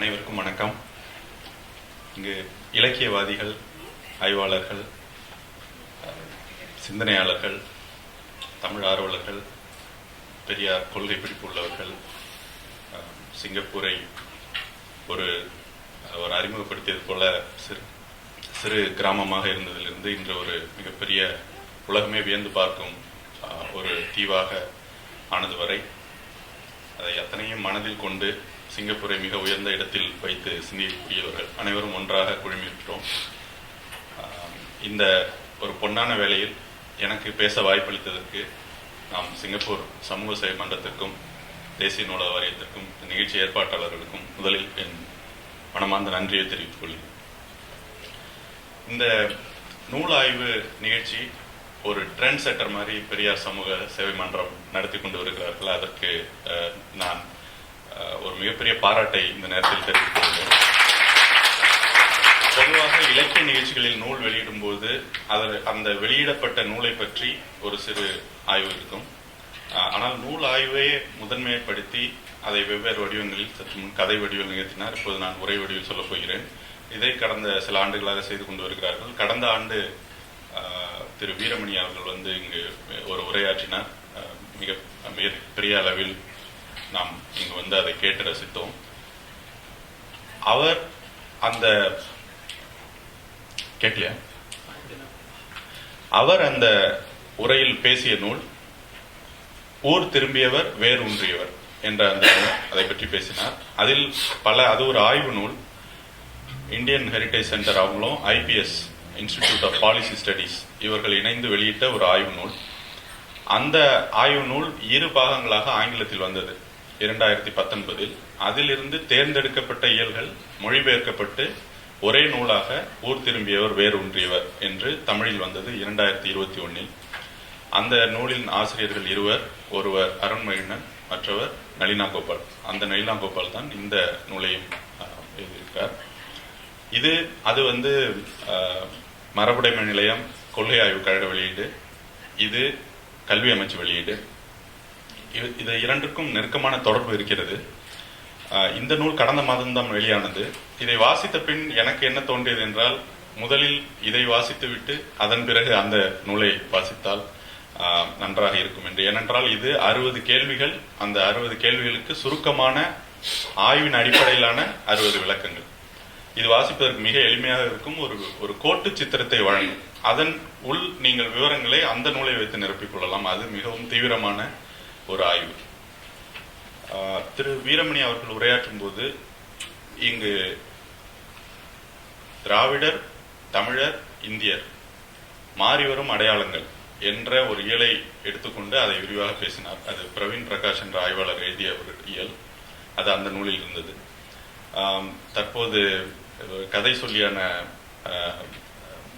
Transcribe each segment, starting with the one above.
அனைவருக்கும் வணக்கம். இங்கு இலக்கியவாதிகள் ஆய்வாளர்கள் சிந்தனையாளர்கள் தமிழ் ஆர்வலர்கள் பெரியார் கொள்கை பிடிப்பு உள்ளவர்கள் சிங்கப்பூரை ஒரு அவர் அறிமுகப்படுத்தியது போல சிறு சிறு கிராமமாக இருந்ததிலிருந்து இன்று ஒரு மிகப்பெரிய உலகமே வியந்து பார்க்கும் ஒரு தீவாக ஆனது வரை. அதை அத்தனையும் மனதில் கொண்டு சிங்கப்பூரை மிக உயர்ந்த இடத்தில் வைத்து சிந்திக்கக்கூடியவர்கள் அனைவரும் ஒன்றாக குழுமியிருக்கிறோம் இந்த ஒரு பொன்னான வேளையில் எனக்கு பேச வாய்ப்பளித்ததற்கு நாம் சிங்கப்பூர் சமூக சேவை மன்றத்திற்கும் தேசிய நூலக வாரியத்திற்கும் இந்த நிகழ்ச்சி ஏற்பாட்டாளர்களுக்கும் முதலில் என் மனமார்ந்த நன்றியை தெரிவித்துக் கொள்கிறேன். இந்த நூல் ஆய்வு நிகழ்ச்சி ஒரு ட்ரெண்ட் செட்டர் மாதிரி பெரியார் சமூக சேவை மன்றம் நடத்தி கொண்டு வருகிறார்கள். அதற்கு நான் ஒரு மிகப்பெரிய பாராட்டை இந்த நேரத்தில் தெரிவித்துள்ளேன் பொதுவாக இலக்கிய நிகழ்ச்சிகளில் நூல் வெளியிடும் போது அதில் அந்த வெளியிடப்பட்ட நூலை பற்றி ஒரு சிறு ஆய்வு இருக்கும். ஆனால் நூல் ஆய்வையே முதன்மைப்படுத்தி அதை வெவ்வேறு வடிவங்களில் சற்று முன் கதை வடிவில் நிகழ்த்தினார். இப்போது நான் உரை வடிவில் சொல்லப் போகிறேன். இதை கடந்த சில ஆண்டுகளாக செய்து கொண்டு வருகிறார்கள். கடந்த ஆண்டு திரு வீரமணி அவர்கள் வந்து இங்கு ஒரு உரையாற்றினார். மிக மிக பெரிய அளவில் நாம் இங்கு வந்து அதை கேட்டு ரசித்தோம். அவர் அந்த கேட்கலையா? அவர் அந்த உரையில் பேசிய நூல் ஊர் திரும்பியவர் வேர் ஊன்றியவர் என்ற அந்த நூல், அதை பற்றி பேசினார். அதில் பல அது ஒரு ஆய்வு நூல். இந்தியன் ஹெரிட்டேஜ் சென்டர் அவங்களும் IPS institute of policy studies இவர்கள் இணைந்து வெளியிட்ட ஒரு ஆய்வு நூல். அந்த ஆய்வு நூல் இரு பாகங்களாக ஆங்கிலத்தில் வந்தது. இரண்டாயிரத்தி பத்தொன்பதில் அதிலிருந்து தேர்ந்தெடுக்கப்பட்ட இயல்கள் மொழிபெயர்க்கப்பட்டு ஒரே நூலாக ஊர் திரும்பியவர் வேரூன்றியவர் என்று தமிழில் வந்தது இரண்டாயிரத்தி இருபத்தி ஒன்னில். அந்த நூலின் ஆசிரியர்கள் இருவர் ஒருவர் அருண்மகிழ்நன் மற்றவர் நளினா கோபால். அந்த நளினா கோபால் தான் இந்த நூலையும் எழுதியிருக்கார். இது அது வந்து மரபுடைமை நிலையம் கொள்ளை ஆய்வு கழக வெளியீடு. இது கல்வி அமைச்சு வெளியீடு. இது- இரண்டுக்கும் நெருக்கமான தொடர்பு இருக்கிறது. இந்த நூல் கடந்த மாதம்தான் வெளியானது. இதை வாசித்த பின் எனக்கு என்ன தோன்றியது என்றால் முதலில் இதை வாசித்துவிட்டு அதன் பிறகு அந்த நூலை வாசித்தால் நன்றாக இருக்கும் என்று. ஏனென்றால் இது அறுபது கேள்விகள். அந்த அறுபது கேள்விகளுக்கு சுருக்கமான ஆய்வின் அடிப்படையிலான அறுபது விளக்கங்கள். இது வாசிப்பதற்கு மிக எளிமையாக இருக்கும். ஒரு ஒரு கோட்டு சித்திரத்தை வழங்கும். அதன் உள் நீங்கள் விவரங்களை அந்த நூலை வைத்து நிரப்பிக் கொள்ளலாம். அது மிகவும் தீவிரமான ஒரு ஆய்வு. திரு வீரமணி அவர்கள் உரையாற்றும் போது இங்கு திராவிடர் தமிழர் இந்தியர் மாறிவரும் அடையாளங்கள் என்ற ஒரு இயலை எடுத்துக்கொண்டு அதை விரிவாக பேசினார். அது பிரவீன் பிரகாஷ் என்ற ஆய்வாளர் எழுதிய ஒரு இயல். அது அந்த நூலில் இருந்தது. தற்போது கதை சொல்லியான அஹ்,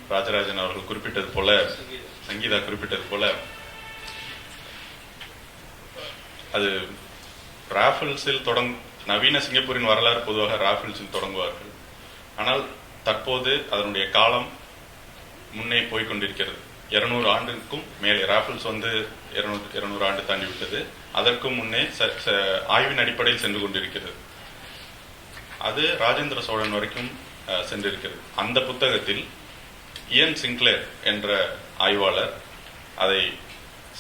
ராஜராஜன் அவர்கள் குறிப்பிட்டது போல சங்கீதா குறிப்பிட்டது போல அது ராஃபிள்ஸில் தொடங் நவீன சிங்கப்பூரின் வரலாறு பொதுவாக ராஃபிள்ஸில் தொடங்குவார்கள். ஆனால் தற்போது அதனுடைய காலம் முன்னே போய்கொண்டிருக்கிறது இருநூறு ஆண்டுக்கும் மேலே ராஃபிள்ஸ் வந்து இருநூறு இருநூறு ஆண்டு தாண்டி விட்டது அதற்கும் முன்னே ச- ஆய்வின் அடிப்படையில் சென்று கொண்டிருக்கிறது. அது ராஜேந்திர சோழன் வரைக்கும் சென்றிருக்கிறது. அந்த புத்தகத்தில் இயன் சிங்க்ளேர் என்ற ஆய்வாளர் அதை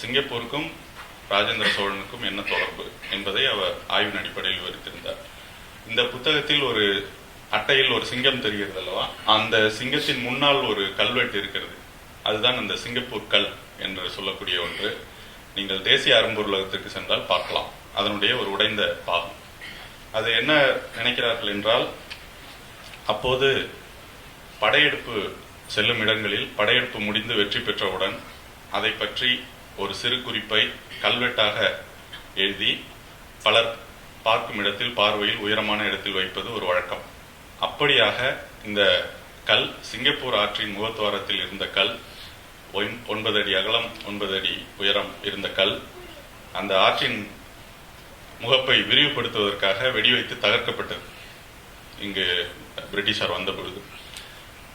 சிங்கப்பூருக்கும் ராஜேந்திர சோழனுக்கும் என்ன தொடர்பு என்பதை அவர் ஆய்வின் அடிப்படையில் விவரித்திருந்தார். இந்த புத்தகத்தில் ஒரு அட்டையில் ஒரு சிங்கம் தெரிகிறது அல்லவா? அந்த சிங்கத்தின் முன்னால் ஒரு கல்வெட்டு இருக்கிறது. அதுதான் அந்த சிங்கப்பூர் கல் என்று சொல்லக்கூடிய ஒன்று. நீங்கள் தேசிய அரும்பொருளகத்திற்கு சென்றால் பார்க்கலாம். அதனுடைய ஒரு உடைந்த பாகம். அது என்ன நினைக்கிறார்கள் என்றால் அப்போது படையெடுப்பு செல்லும் இடங்களில் படையெடுப்பு முடிந்து வெற்றி பெற்றவுடன் அதை பற்றி ஒரு சிறு குறிப்பை கல்வெட்டாக எழுதி பலர் பார்க்கும் இடத்தில் பார்வையில் உயரமான இடத்தில் வைப்பது ஒரு வழக்கம். அப்படியாக இந்த கல் சிங்கப்பூர் ஆற்றின் முகத்துவாரத்தில் இருந்த கல் ஒன்பது அடி அகலம் ஒன்பது அடி உயரம் இருந்த கல் அந்த ஆற்றின் முகப்பை விரிவுபடுத்துவதற்காக வெடிவைத்து தகர்க்கப்பட்டது. இங்கு பிரிட்டிஷார் வந்த பொழுது.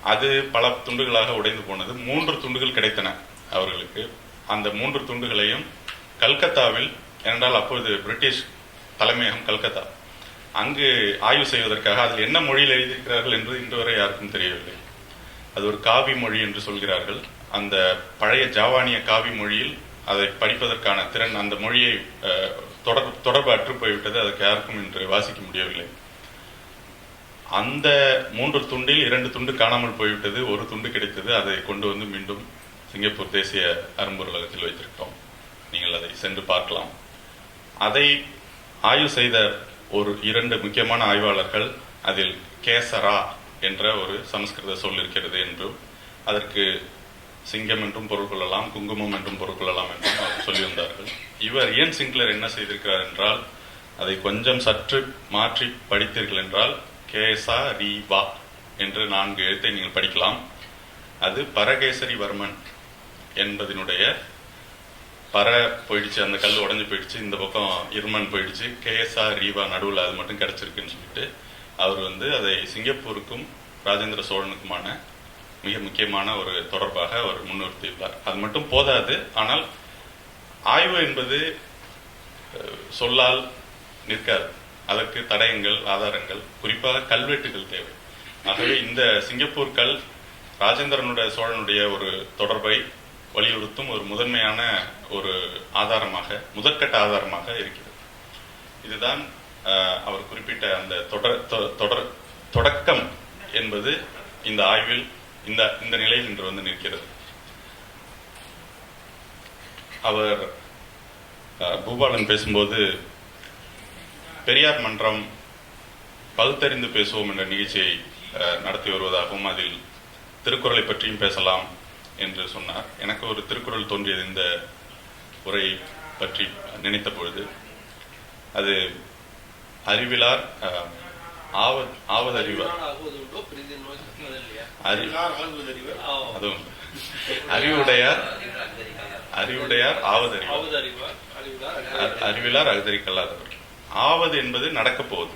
அது பல துண்டுகளாக உடைந்து போனது. மூன்று துண்டுகள் கிடைத்தன அவர்களுக்கு. அந்த மூன்று துண்டுகளையும் கல்கத்தாவில் ஏனென்றால் அப்பொழுது பிரிட்டிஷ் தலைமையகம் கல்கத்தா அங்கு ஆய்வு செய்வதற்காக அதில் என்ன மொழியில் எழுதியிருக்கிறார்கள் என்று இன்று வரை யாருக்கும் தெரியவில்லை. அது ஒரு காவி மொழி என்று சொல்கிறார்கள். அந்த பழைய ஜாவானிய காவி மொழியில் அதை படிப்பதற்கான திறன் அந்த மொழியை தொடர்பு தொடர் தொடர்பு அற்று போய்விட்டது. அதற்கு யாருக்கும் இன்று வாசிக்க முடியவில்லை. அந்த மூன்று துண்டில் இரண்டு துண்டு காணாமல் போய்விட்டது. ஒரு துண்டு கிடைத்தது. அதை கொண்டு வந்து மீண்டும் சிங்கப்பூர் தேசிய அரும்பொருளகத்தில் வைத்திருக்கிறோம். நீங்கள் அதை சென்று பார்க்கலாம். அதை ஆய்வு செய்த ஒரு இரண்டு முக்கியமான ஆய்வாளர்கள் அதில் கேசரா என்ற ஒரு சமஸ்கிருத சொல் இருக்கிறது என்றும் அதற்கு சிங்கம் என்றும் பொருள் கொள்ளலாம் குங்குமம் என்றும் பொருள் கொள்ளலாம் என்றும் அவர் சொல்லியிருந்தார்கள். இவர் ஏன் சிங்க்லர் என்ன செய்திருக்கிறார் என்றால் அதை கொஞ்சம் சற்று மாற்றி படித்தீர்கள் என்றால் கேசா ரீவா என்று நான்கு எழுத்தை நீங்கள் படிக்கலாம். அது பரகேசரி வர்மன் என்பதனுடைய பற போயிடுச்சு அந்த கல் உடஞ்சி போயிடுச்சு இந்த பக்கம் இருமன் போயிடுச்சு கேஎஸ்ஆர் ரீவா நடுவில் அது மட்டும் கிடைச்சிருக்குன்னு சொல்லிட்டு அவர் வந்து அதை சிங்கப்பூருக்கும் ராஜேந்திர சோழனுக்குமான மிக முக்கியமான ஒரு தொடர்பாக அவர் முன்னிறுத்தியுள்ளார். அது மட்டும் போதாது ஆனால் ஆய்வு என்பது சொல்லால் நிற்காது. அதற்கு தடயங்கள் ஆதாரங்கள் குறிப்பாக கல்வெட்டுகள் தேவை. ஆகவே இந்த சிங்கப்பூர் கல் ராஜேந்திரனுடைய சோழனுடைய ஒரு தொடர்பை வலியுறுத்தும் ஒரு முதன்மையான ஒரு ஆதாரமாக முதற்கட்ட ஆதாரமாக இருக்கிறது. இதுதான் அவர் குறிப்பிட்ட அந்த தொடர் தொ- தொடர் தொடக்கம் என்பது இந்த ஆய்வில் இந்த இந்த நிலையில் இன்று வந்து நிற்கிறது. அவர் அஹ், பூபாலன் பேசும்போது பெரியார் மன்றம் பகுத்தறிந்து பேசுவோம் என்ற நிகழ்ச்சியை அஹ், நடத்தி வருவதாகவும் அதில் திருக்குறளை பற்றியும் பேசலாம். என்று சொன்னார். எனக்கு ஒரு திருக்குறள் தோன்றியது இந்த உரை பற்றி நினைத்த பொழுது அது அறிவிலார் ஆவதறிவார். அதுவும் அறிவுடையார் அறிவுடையார் ஆவதறிவார். அறிவிலார் அகதரிக்கல்லாதவர். ஆவது என்பது நடக்க போகுது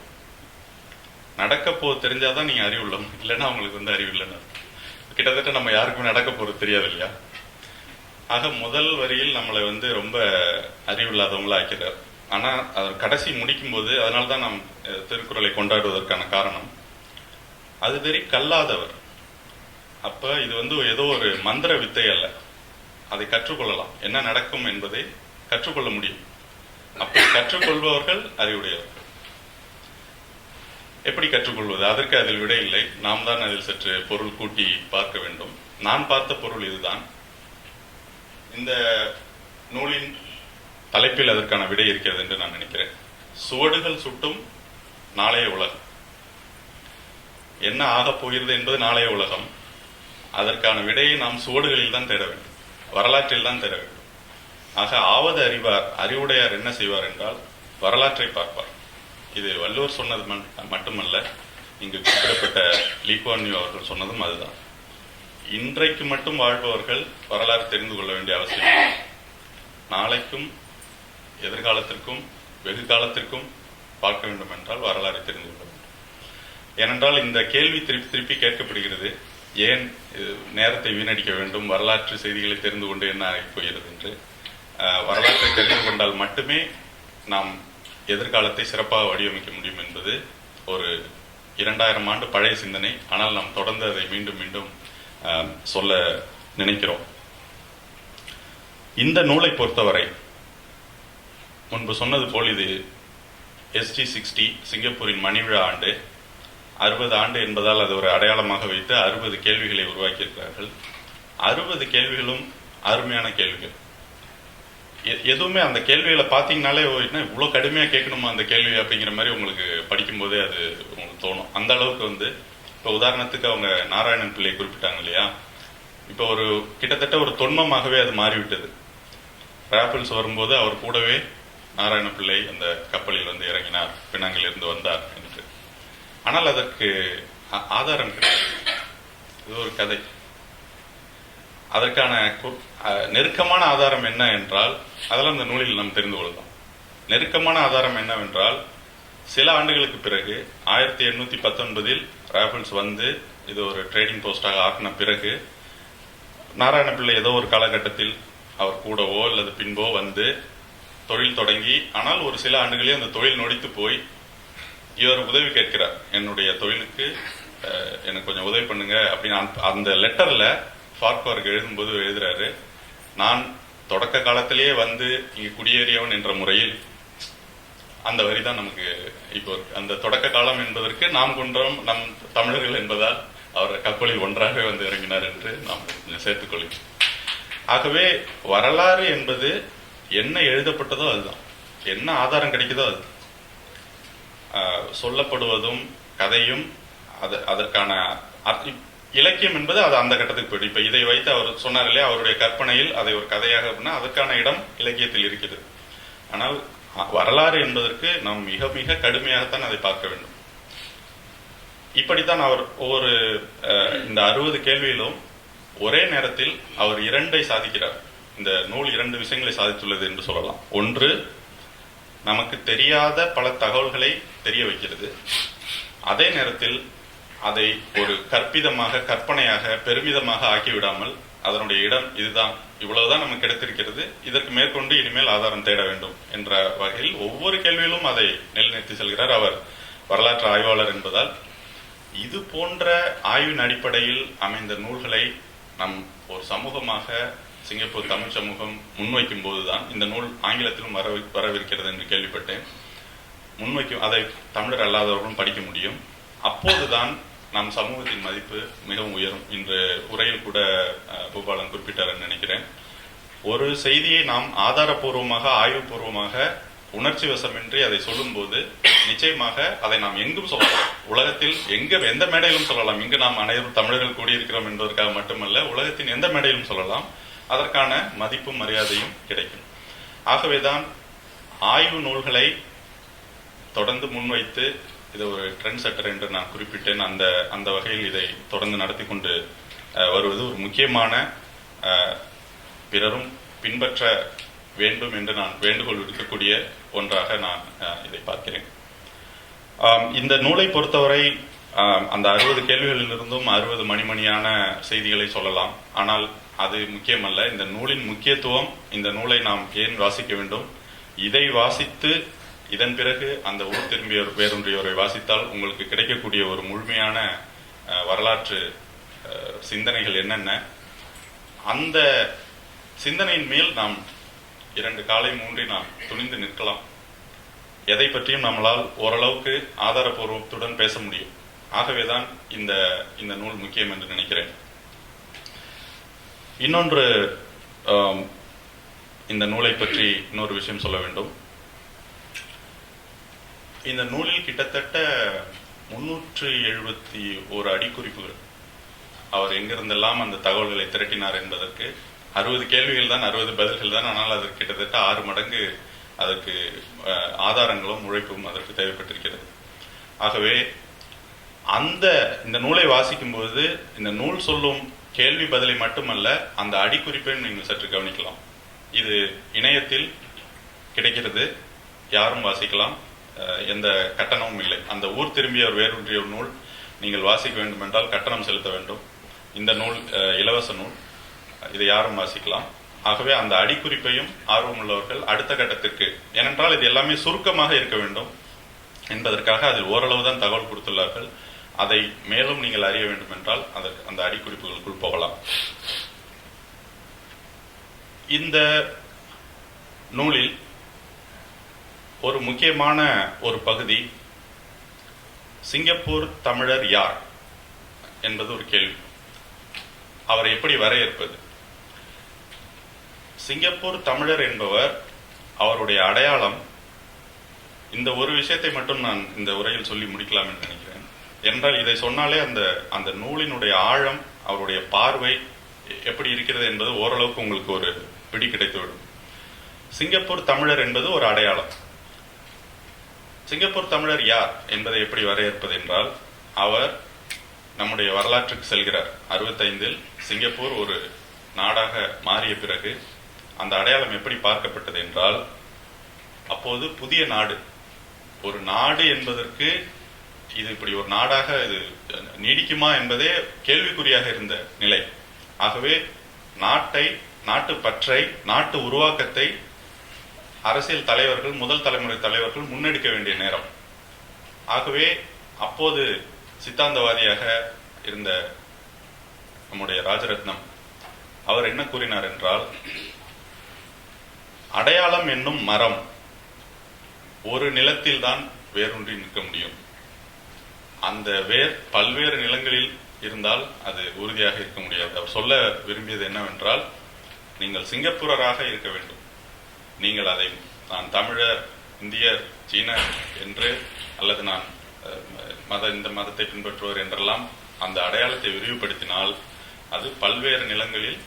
நடக்க போகுது தெரிஞ்சாதான் நீங்க அறிவுள்ளவங்க இல்லைன்னா அவங்களுக்கு வந்து அறிவு இல்லைன்னு கிட்டத்தட்ட நம்ம யாருக்குமே நடக்க போறது தெரியாது இல்லையா ஆக முதல் வரியில் நம்மளை வந்து ரொம்ப அறிவில்லாதவங்களா ஆக்கிறார் ஆனா அவர் கடைசி முடிக்கும் போது அதனால தான் நாம் திருக்குறளை கொண்டாடுவதற்கான காரணம். அது தெரி கல்லாதவர். அப்ப இது வந்து ஏதோ ஒரு மந்திர வித்தை அல்ல. அதை கற்றுக்கொள்ளலாம். என்ன நடக்கும் என்பதை கற்றுக்கொள்ள முடியும். அப்படி கற்றுக்கொள்பவர்கள் அறிவுடையவர்கள். எப்படி கற்றுக்கொள்வது? அதற்கு அதில் விடை இல்லை. நாம் தான் அதில் சற்று பொருள் கூட்டி பார்க்க வேண்டும். நான் பார்த்த பொருள் இதுதான். இந்த நூலின் தலைப்பில் அதற்கான விடை இருக்கிறது என்று நான் நினைக்கிறேன். சுவடுகள் சுட்டும் நாளைய உலகம். என்ன ஆகப் போகிறது என்பது நாளைய உலகம். அதற்கான விடையை நாம் சுவடுகளில் தான் தேட வேண்டும். வரலாற்றில் தான் தேட வேண்டும். ஆக ஆவது அறிவார் அறிவுடையார் என்ன செய்வார் என்றால் வரலாற்றை பார்ப்பார். இது வள்ளுவர் சொன்னது மட்- மட்டுமல்ல இங்கு குறிப்பிடப்பட்ட லீக்வான்யூ அவர்கள் சொன்னதும் அதுதான். இன்றைக்கு மட்டும் வாழ்பவர்கள் வரலாறு தெரிந்து கொள்ள வேண்டிய அவசியம் இல்லை. நாளைக்கும் எதிர்காலத்திற்கும் வெகு காலத்திற்கும் பார்க்க வேண்டும் என்றால் வரலாறு தெரிந்து கொள்ள வேண்டும். ஏனென்றால் இந்த கேள்வி திருப்பி திருப்பி கேட்கப்படுகிறது. ஏன் இது நேரத்தை வீணடிக்க வேண்டும்? வரலாற்று செய்திகளை தெரிந்து கொண்டு என்ன ஆகிப் போகிறது என்று. வரலாற்றை தெரிந்து கொண்டால் மட்டுமே நாம் எதிர்காலத்தை சிறப்பாக வடிவமைக்க முடியும் என்பது ஒரு இரண்டாயிரம் ஆண்டு பழைய சிந்தனை. ஆனால் நாம் தொடர்ந்து அதை மீண்டும் மீண்டும் சொல்ல நினைக்கிறோம். இந்த நூலை பொறுத்தவரை முன்பு சொன்னது போல் இது எஸ்டி சிக்ஸ்டி சிங்கப்பூரின் மணிவிழா ஆண்டு. அறுபது ஆண்டு என்பதால் அது ஒரு அடையாளமாக வைத்து அறுபது கேள்விகளை உருவாக்கியிருக்கிறார்கள். அறுபது கேள்விகளும் அருமையான கேள்விகள். எதுவுமே அந்த கேள்வியில பார்த்தீங்கனாலே ஓ, என்ன இவ்வளோ கடுமையாக கேட்கணுமா அந்த கேள்வி அப்படிங்கிற மாதிரி உங்களுக்கு படிக்கும்போதே அது உங்களுக்கு தோணும். அந்த அளவுக்கு வந்து இப்போ உதாரணத்துக்கு அவங்க நாராயணன் பிள்ளை குறிப்பிட்டாங்க இல்லையா? இப்போ ஒரு கிட்டத்தட்ட ஒரு தொன்மமாகவே அது மாறிவிட்டது. ராப்பிள்ஸ் வரும்போது அவர் கூடவே நாராயண பிள்ளை அந்த கப்பலில் வந்து இறங்கினார் பினாங்கில் இருந்து வந்தார் என்று. ஆனால் அதற்கு ஆ- ஆதாரம் கிடையாது. இது ஒரு கதை. அதற்கான நெருக்கமான ஆதாரம் என்ன என்றால் அதெல்லாம் இந்த நூலில் நாம் தெரிந்து கொள்ளலாம் நெருக்கமான ஆதாரம் என்னவென்றால் சில ஆண்டுகளுக்கு பிறகு ஆயிரத்தி எண்ணூத்தி பத்தொன்பதில் ராபிள்ஸ் வந்து இது ஒரு ட்ரேடிங் போஸ்டாக ஆக்கின பிறகு நாராயண பிள்ளை ஏதோ ஒரு காலகட்டத்தில் அவர் கூடவோ அல்லது பின்போ வந்து தொழில் தொடங்கி ஆனால் ஒரு சில ஆண்டுகளே அந்த தொழில் நொடித்து போய் இவர் உதவி கேட்கிறார் என்னுடைய தொழிலுக்கு எனக்கு கொஞ்சம் உதவி பண்ணுங்க அப்படின்னு அந்த- அந்த லெட்டர்ல ஃபார்க்வார்க்கு எழுதும்போது எழுதுறாரு நான் தொடக்க காலத்திலேயே வந்து இங்கு குடியேறியவன் என்ற முறையில் அந்த வரி தான் நமக்கு இப்போ அந்த தொடக்க காலம் என்பதற்கு நாம் குன்றம் நம் தமிழர்கள் என்பதால் அவர் கப்பலில் ஒன்றாகவே வந்து இறங்கினார் என்று நாம் சேர்த்துக்கொள்கிறோம் ஆகவே வரலாறு என்பது என்ன எழுதப்பட்டதோ அதுதான். என்ன ஆதாரம் கிடைக்குதோ அது சொல்லப்படுவதும் கதையும் அது அதற்கான இலக்கியம் என்பது அது அந்த கட்டத்துக்கு போயிடும். இப்ப இதை வைத்து அவர் சொன்னார் இல்லையா அவருடைய கற்பனையில் அதை ஒரு கதையாக அப்படின்னா அதற்கான இடம் இலக்கியத்தில் இருக்கிறது ஆனால் வரலாறு என்பதற்கு நாம் மிக மிக கடுமையாகத்தான் அதை பார்க்க வேண்டும். இப்படித்தான் அவர் ஒவ்வொரு அஹ், இந்த அறுபது கேள்வியிலும் ஒரே நேரத்தில் அவர் இரண்டை சாதிக்கிறார். இந்த நூல் இரண்டு விஷயங்களை சாதித்துள்ளது என்று சொல்லலாம். ஒன்று நமக்கு தெரியாத பல தகவல்களை தெரிய வைக்கிறது. அதே நேரத்தில் அதை ஒரு கற்பிதமாக கற்பனையாக பெருமிதமாக ஆக்கிவிடாமல் அதனுடைய இடம் இதுதான். இவ்வளவுதான் நமக்கு கிடைத்திருக்கிறது. இதற்கு மேற்கொண்டு இனிமேல் ஆதாரம் தேட வேண்டும் என்ற வகையில் ஒவ்வொரு கேள்வியிலும் அதை நிலைநிறுத்தி செல்கிறார் அவர் வரலாற்று ஆய்வாளர் என்பதால். இது போன்ற ஆய்வின் அடிப்படையில் அமைந்த நூல்களை நம் ஒரு சமூகமாக சிங்கப்பூர் தமிழ் சமூகம் முன்வைக்கும் போதுதான் இந்த நூல் ஆங்கிலத்திலும் வர வரவிருக்கிறது என்று கேள்விப்பட்டேன். முன்வைக்கும் அதை தமிழர் அல்லாதவர்களும் படிக்க முடியும். அப்போதுதான் நம் சமூகத்தின் மதிப்பு மிகவும் உயரும். இன்று உரையில் கூட பூபாலன் குறிப்பிட்டார் நினைக்கிறேன். ஒரு செய்தியை நாம் ஆதாரபூர்வமாக ஆய்வுபூர்வமாக உணர்ச்சி வசமின்றி அதை சொல்லும்போது நிச்சயமாக அதை நாம் எங்கும் சொல்லலாம். உலகத்தில் எங்க எந்த மேடையிலும் சொல்லலாம். இங்கு நாம் அனைவரும் தமிழர்கள் கூடியிருக்கிறோம் என்பதற்காக மட்டுமல்ல உலகத்தின் எந்த மேடையிலும் சொல்லலாம். அதற்கான மதிப்பும் மரியாதையும் கிடைக்கும். ஆகவேதான் ஆய்வு நூல்களை தொடர்ந்து முன்வைத்து இது ஒரு ட்ரெண்ட் செட்டர் என்று நான் குறிப்பிட்டேன். அந்த அந்த வகையில் இதை தொடர்ந்து நடத்தி கொண்டு வருவது ஒரு முக்கியமான பிறரும் பின்பற்ற வேண்டும் என்று நான் வேண்டுகோள் விடுக்கக்கூடிய ஒன்றாக நான் இதை பார்க்கிறேன். இந்த நூலை பொறுத்தவரை அந்த அறுபது கேள்விகளிலிருந்தும் அறுபது மணிமணியான செய்திகளை சொல்லலாம். ஆனால் அது முக்கியமல்ல. இந்த நூலின் முக்கியத்துவம் இந்த நூலை நாம் ஏன் வாசிக்க வேண்டும்? இதை வாசித்து இதன் பிறகு அந்த ஊர் திரும்பியோர் வேறொன்றியோரை வாசித்தால் உங்களுக்கு கிடைக்கக்கூடிய ஒரு முழுமையான வரலாற்று சிந்தனைகள் என்னென்ன? அந்த சிந்தனையின் மேல் நாம் இரண்டு காலை மூன்றி நாம் துணிந்து நிற்கலாம். எதை பற்றியும் நம்மளால் ஓரளவுக்கு ஆதாரபூர்வத்துடன் பேச முடியும். ஆகவேதான் இந்த இந்த நூல் முக்கியம் என்று நினைக்கிறேன். இன்னொன்று இந்த நூலை பற்றி இன்னொரு விஷயம் சொல்ல வேண்டும். இந்த நூலில் கிட்டத்தட்ட முன்னூற்று எழுபத்தி ஒரு அடிக்குறிப்புகள். அவர் எங்கிருந்தெல்லாம் அந்த தகவல்களை திரட்டினார் என்பதற்கு அறுபது கேள்விகள் தான் அறுபது பதில்கள் தான். ஆனால் அதற்கு கிட்டத்தட்ட ஆறு மடங்கு அதற்கு ஆதாரங்களும் உழைப்பும் அதற்கு தேவைப்பட்டிருக்கிறது. ஆகவே அந்த இந்த நூலை வாசிக்கும்போது இந்த நூல் சொல்லும் கேள்வி பதிலை மட்டுமல்ல அந்த அடிக்குறிப்பையும் நீங்கள் சற்று கவனிக்கலாம். இது இணையத்தில் கிடைக்கிறது. யாரும் வாசிக்கலாம். எந்த கட்டணமும் இல்லை. அந்த ஊர் திரும்பிய ஒரு வேரூன்றிய நூல் நீங்கள் வாசிக்க வேண்டும் என்றால் கட்டணம் செலுத்த வேண்டும். இந்த நூல் இலவச நூல். இதை யாரும் வாசிக்கலாம். ஆகவே அந்த அடிக்குறிப்பையும் ஆர்வமுள்ளவர்கள் அடுத்த கட்டத்திற்கு ஏனென்றால் இது எல்லாமே சுருக்கமாக இருக்க வேண்டும் என்பதற்காக அதில் ஓரளவு தான் தகவல் கொடுத்துள்ளார்கள். அதை மேலும் நீங்கள் அறிய வேண்டும் என்றால் அதற்கு அந்த அடிக்குறிப்புகளுக்குள் போகலாம். இந்த நூலில் ஒரு முக்கியமான ஒரு பகுதி. சிங்கப்பூர் தமிழர் யார்? என்பது ஒரு கேள்வி. அவரை எப்படி வரையறுப்பது சிங்கப்பூர் தமிழர் என்பவர் அவருடைய அடையாளம் இந்த ஒரு விஷயத்தை மட்டும் நான் இந்த உரையில் சொல்லி முடிக்கலாம் என்று நினைக்கிறேன். என்றால் இதை சொன்னாலே அந்த அந்த நூலினுடைய ஆழம் அவருடைய பார்வை எப்படி இருக்கிறது என்பது ஓரளவுக்கு உங்களுக்கு ஒரு பிடி கிடைத்துவிடும். சிங்கப்பூர் தமிழர் என்பது ஒரு அடையாளம். சிங்கப்பூர் தமிழர் யார் என்பதை எப்படி வரையறுப்பது என்றால் அவர் நம்முடைய வரலாற்றுக்கு செல்கிறார். அறுபத்தைந்தில் சிங்கப்பூர் ஒரு நாடாக மாறிய பிறகு அந்த அடையாளம் எப்படி பார்க்கப்பட்டது என்றால் அப்போது புதிய நாடு. ஒரு நாடு என்பதற்கு இது இப்படி ஒரு நாடாக இது நீடிக்குமா என்பதே கேள்விக்குறியாக இருந்த நிலை. ஆகவே நாட்டை நாட்டு பற்றை நாட்டு உருவாக்கத்தை அரசியல் தலைவர்கள் முதல் தலைமுறை தலைவர்கள் முன்னெடுக்க வேண்டிய நேரம். ஆகவே அப்போது சித்தாந்தவாதியாக இருந்த நம்முடைய ராஜரத்னம் அவர் என்ன கூறினார் என்றால் அடையாளம் என்னும் மரம் ஒரு நிலத்தில் தான் வேரூன்றி நிற்க முடியும். அந்த வேர் பல்வேறு நிலங்களில் இருந்தால் அது உறுதியாக இருக்க முடியாது. அவர் சொல்ல விரும்பியது என்னவென்றால் நீங்கள் சிங்கப்பூரராக இருக்க வேண்டும். நீங்கள் அதை நான் தமிழர் இந்தியர் சீனர் என்று அல்லது நான் மத இந்த மதத்தை பின்பற்றுவர் என்றெல்லாம் அந்த அடையாளத்தை விரிவுபடுத்தினால் அது பல்வேறு நிலங்களில்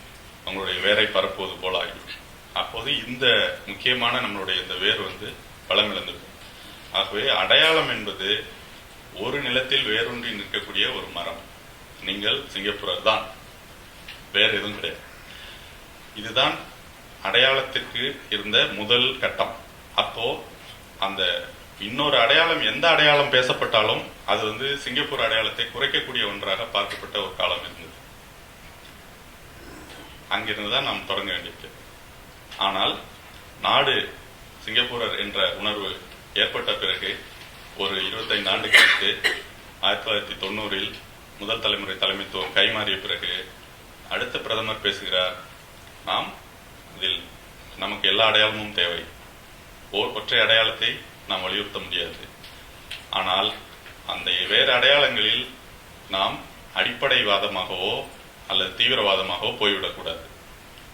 உங்களுடைய வேரை பரப்புவது போல ஆகிவிடும். அப்போது இந்த முக்கியமான நம்மளுடைய இந்த வேர் வந்து பலமிழந்துவிடும் ஆகவே அடையாளம் என்பது ஒரு நிலத்தில் வேரூன்றி நிற்கக்கூடிய ஒரு மரம். நீங்கள் சிங்கப்பூரர் தான் வேறு எதுவும் கிடையாது. இதுதான் அடையாளத்திற்கு இருந்த முதல் கட்டம். அப்போ அந்த இன்னொரு அடையாளம் எந்த அடையாளம் பேசப்பட்டாலும் அது வந்து சிங்கப்பூர் அடையாளத்தை குறைக்கக்கூடிய ஒன்றாக பார்க்கப்பட்ட ஒரு காலம் இருந்தது. அங்கிருந்து தான் நாம் தொடங்க வேண்டியது ஆனால் நாடு சிங்கப்பூரர் என்ற உணர்வு ஏற்பட்ட பிறகு ஒரு இருபத்தைந்து ஆண்டு கழித்து ஆயிரத்தி தொள்ளாயிரத்தி தொண்ணூறில் முதல் தலைமுறை தலைமைத்துவம் கைமாறிய பிறகு அடுத்த பிரதமர் பேசுகிறார் நாம் இதில் நமக்கு எல்லா அடையாளமும் தேவை. ஓர் ஒற்றை அடையாளத்தை நாம் வலியுறுத்த முடியாது. ஆனால் அந்த வேறு அடையாளங்களில் நாம் அடிப்படைவாதமாகவோ அல்லது தீவிரவாதமாகவோ போய்விடக்கூடாது.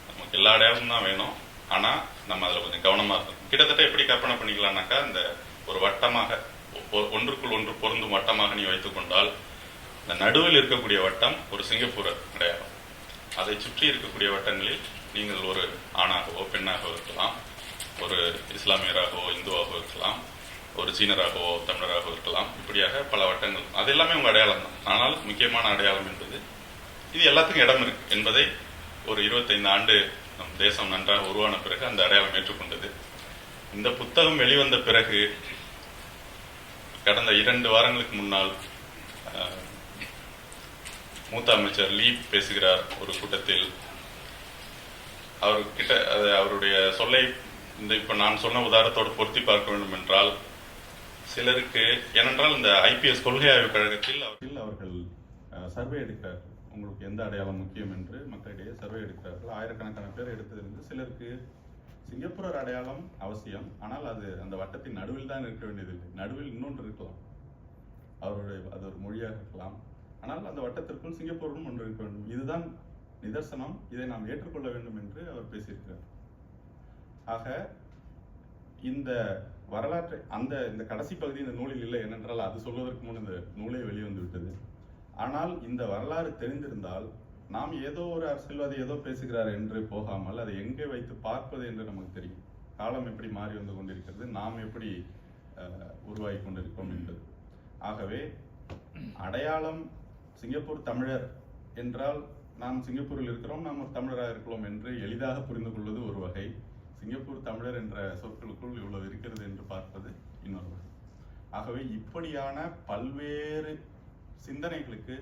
நமக்கு எல்லா அடையாளமும் தான் வேணும். ஆனால் நம்ம அதில் கொஞ்சம் கவனமா இருக்கணும். கிட்டத்தட்ட எப்படி கற்பனை பண்ணிக்கலாம்னாக்கா இந்த ஒரு வட்டமாக ஒன்றுக்குள் ஒன்று பொருந்தும் வட்டமாக நீ வைத்துக் கொண்டால் இந்த நடுவில் இருக்கக்கூடிய வட்டம் ஒரு சிங்கப்பூர் அடையாளம். அதை சுற்றி இருக்கக்கூடிய வட்டங்களில் நீங்கள் ஒரு ஆணாகவோ பெண்ணாகவோ இருக்கலாம். ஒரு இஸ்லாமியராகவோ இந்துவாகவோ இருக்கலாம். ஒரு சீனராகவோ தமிழராகவோ இருக்கலாம். இப்படியாக பல வட்டங்கள். அது எல்லாமே உங்க அடையாளம் தான். ஆனால் முக்கியமான அடையாளம் என்பது இது எல்லாத்துக்கும் இடம் இருக்கு என்பதை ஒரு 25 ஆண்டு நம் தேசம் நன்றாக உருவான பிறகு அந்த அடையாளம் ஏற்றுக்கொண்டது. இந்த புத்தகம் வெளிவந்த பிறகு கடந்த இரண்டு வாரங்களுக்கு முன்னால் மூத்த அமைச்சர் லீப் பேசுகிறார் ஒரு கூட்டத்தில். அவர்கிட்ட அது அவருடைய சொல்லை இந்த இப்ப நான் சொன்ன உதாரணத்தோடு பொருத்தி பார்க்க வேண்டும் என்றால் சிலருக்கு ஏனென்றால் இந்த ஐபிஎஸ் கொள்கை ஆய்வு கழகத்தில் அவர்கள் அவர்கள் சர்வே எடுக்கிறார்கள். உங்களுக்கு எந்த அடையாளம் முக்கியம் என்று மக்களிடையே சர்வே எடுக்கிறார்கள். ஆயிரக்கணக்கான பேர் எடுத்ததிலிருந்து சிலருக்கு சிங்கப்பூரர் அடையாளம் அவசியம். ஆனால் அது அந்த வட்டத்தின் நடுவில் தான் இருக்க வேண்டியதில்லை. நடுவில் இன்னொன்று இருக்கலாம். அவருடைய அது ஒரு மொழியாக இருக்கலாம். ஆனால் அந்த வட்டத்திற்குள் சிங்கப்பூரும் ஒன்று இருக்க வேண்டும். இதுதான் நிதர்சனம் இதை நாம் ஏற்றுக்கொள்ள வேண்டும் என்று அவர் பேசியிருக்கிறார். ஆக இந்த வரலாற்றை அந்த இந்த கடைசி பகுதி இந்த நூலில் இல்லை என்னென்றால் அது சொல்வதற்கு முன் இந்த நூலே வெளிவந்து விட்டது ஆனால் இந்த வரலாறு தெரிந்திருந்தால் நாம் ஏதோ ஒரு அரசியல்வாதி ஏதோ பேசுகிறார் என்று போகாமல் அதை எங்கே வைத்து பார்ப்பது என்று நமக்கு தெரியும். காலம் எப்படி மாறி வந்து கொண்டிருக்கிறது நாம் எப்படி அஹ், உருவாகி கொண்டிருக்கிறோம் என்பது. ஆகவே அடையாளம் சிங்கப்பூர் தமிழர் என்றால் நாம் சிங்கப்பூரில் இருக்கிறோம் நாம் ஒரு தமிழராக இருக்கிறோம் என்று எளிதாக புரிந்து கொள்வது ஒரு வகை. சிங்கப்பூர் தமிழர் என்ற சொற்களுக்குள் இவ்வளவு இருக்கிறது என்று பார்ப்பது இன்னொரு வகை. ஆகவே இப்படியான பல்வேறு சிந்தனைகளுக்கு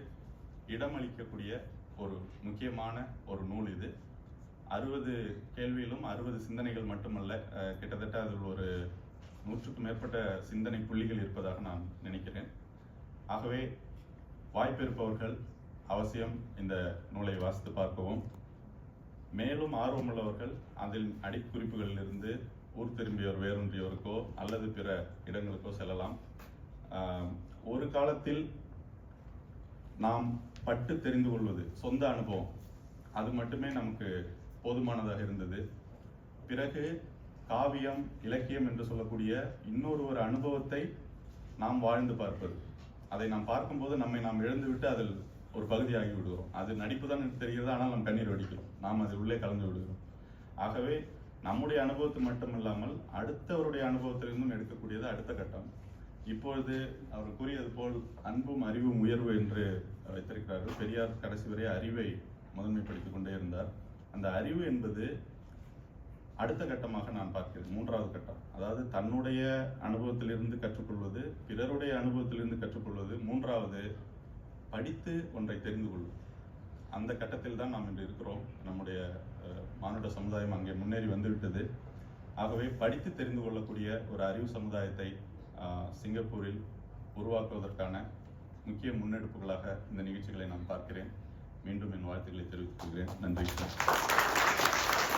இடமளிக்கக்கூடிய ஒரு முக்கியமான ஒரு நூல் இது. அறுபது கேள்வியிலும் அறுபது சிந்தனைகள் மட்டுமல்ல கிட்டத்தட்ட அதில் ஒரு நூற்றுக்கும் மேற்பட்ட சிந்தனை புள்ளிகள் இருப்பதாக நான் நினைக்கிறேன். ஆகவே வாய்ப்பிருப்பவர்கள் அவசியம் இந்த நூலை வாசித்து பார்க்கவும். மேலும் ஆர்வமுள்ளவர்கள் அதில் அடிக்குறிப்புகளிலிருந்து ஊர் திரும்பியோர் வேரூன்றியோருக்கோ அல்லது பிற இடங்களுக்கோ செல்லலாம். ஒரு காலத்தில் நாம் பட்டு தெரிந்து கொள்வது சொந்த அனுபவம். அது மட்டுமே நமக்கு போதுமானதாக இருந்தது. பிறகு காவியம் இலக்கியம் என்று சொல்லக்கூடிய இன்னொரு ஒரு அனுபவத்தை நாம் வாழ்ந்து பார்ப்பது. அதை நாம் பார்க்கும்போது நம்மை நாம் இழந்துவிட்டு அதில் ஒரு பகுதியாகி விடுகிறோம். அது நடிப்பு தான் எனக்கு தெரிகிறது ஆனால் நாம் கண்ணீர் வடிக்கிறோம் நாம் அது உள்ளே கலந்து விடுகிறோம். ஆகவே நம்முடைய அனுபவத்து மட்டுமில்லாமல் அடுத்தவருடைய அனுபவத்திலிருந்தும் எடுக்கக்கூடியது அடுத்த கட்டம். இப்பொழுது அவர் கூறியது போல் அன்பும் அறிவும் உயர்வு என்று வைத்திருக்கிறார்கள். பெரியார் கடைசி வரை அறிவை முதன்மைப்படுத்திக் கொண்டே இருந்தார். அந்த அறிவு என்பது அடுத்த கட்டமாக நான் பார்க்கிறேன். மூன்றாவது கட்டம். அதாவது தன்னுடைய அனுபவத்திலிருந்து கற்றுக்கொள்வது பிறருடைய அனுபவத்திலிருந்து கற்றுக்கொள்வது. மூன்றாவது படித்து ஒன்றை தெரிந்து கொள்வது அந்த கட்டத்தில் தான் நாம் இன்று இருக்கிறோம். நம்முடைய மானுட சமுதாயம் அங்கே முன்னேறி வந்துவிட்டது. ஆகவே படித்து தெரிந்து கொள்ளக்கூடிய ஒரு அறிவு சமுதாயத்தை சிங்கப்பூரில் உருவாக்குவதற்கான முக்கிய முன்னெடுப்புகளாக இந்த நிகழ்ச்சிகளை நான் பார்க்கிறேன். மீண்டும் என் வாழ்த்துக்களை தெரிவித்துக் கொள்கிறேன். நன்றி.